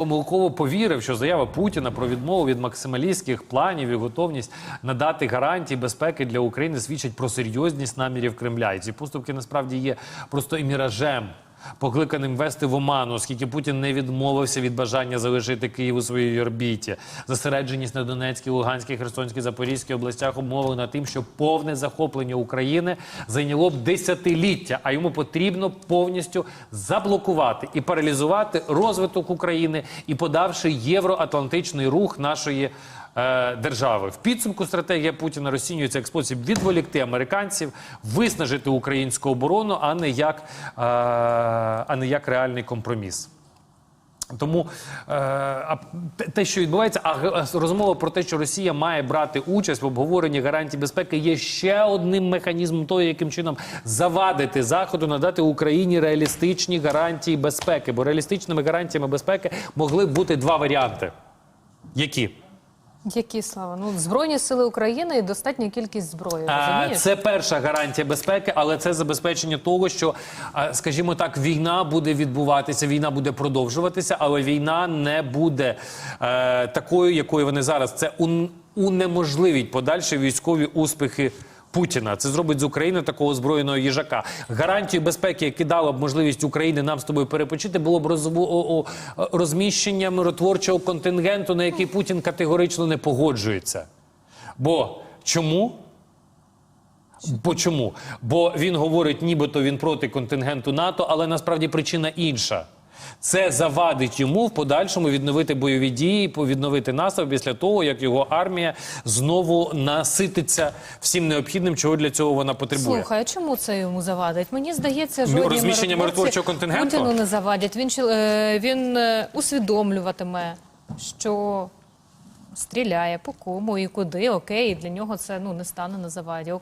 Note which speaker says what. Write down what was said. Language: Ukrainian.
Speaker 1: Помилково повірив, що заява Путіна про відмову від максималістських планів і готовність надати гарантії безпеки для України свідчить про серйозність намірів Кремля. І ці поступки насправді є просто і міражем, покликаним вести в оману, оскільки Путін не відмовився від бажання залишити Київ у своїй орбіті. Зосередженість на Донецькій, Луганській, Херсонській, Запорізькій областях умовлена тим, що повне захоплення України зайняло б десятиліття, а йому потрібно повністю заблокувати і паралізувати розвиток України і подавши євроатлантичний рух нашої. Е, Держави в підсумку стратегія Путіна розцінюється як спосіб відволікти американців, виснажити українську оборону, а не як, е, а не як реальний компроміс. Тому е, те- що відбувається, а розмова про те, що Росія має брати участь в обговоренні гарантій безпеки, є ще одним механізмом того, яким чином завадити заходу, надати Україні реалістичні гарантії безпеки. Бо реалістичними гарантіями безпеки могли б бути два варіанти. Які?
Speaker 2: Які слава? Ну збройні сили України і достатня кількість зброї. Розумієш?
Speaker 1: Це перша гарантія безпеки, але це забезпечення того, що, скажімо так, війна буде відбуватися, війна буде продовжуватися, але війна не буде е, такою, якою вони зараз. Це унеможливіть унеможливить подальші військові успіхи. Путіна це зробить з України такого озброєного їжака. Гарантію безпеки, яке дало б можливість України нам з тобою перепочити, було б о- розміщення миротворчого контингенту, на який Путін категорично не погоджується. Бо чому? Бо чому? Бо він говорить, нібито він проти контингенту НАТО, але насправді причина інша. Це завадить йому в подальшому відновити бойові дії, відновити наступ після того, як його армія знову насититься всім необхідним, чого для цього вона потребує.
Speaker 2: Слухай, а чому це йому завадить? Мені здається, жодні
Speaker 1: розміщення миротворчого контингенту?
Speaker 2: Путіну не завадять. Він е, він е, усвідомлюватиме, що стріляє по кому і куди. Окей, і для нього це ну не стане на заваді.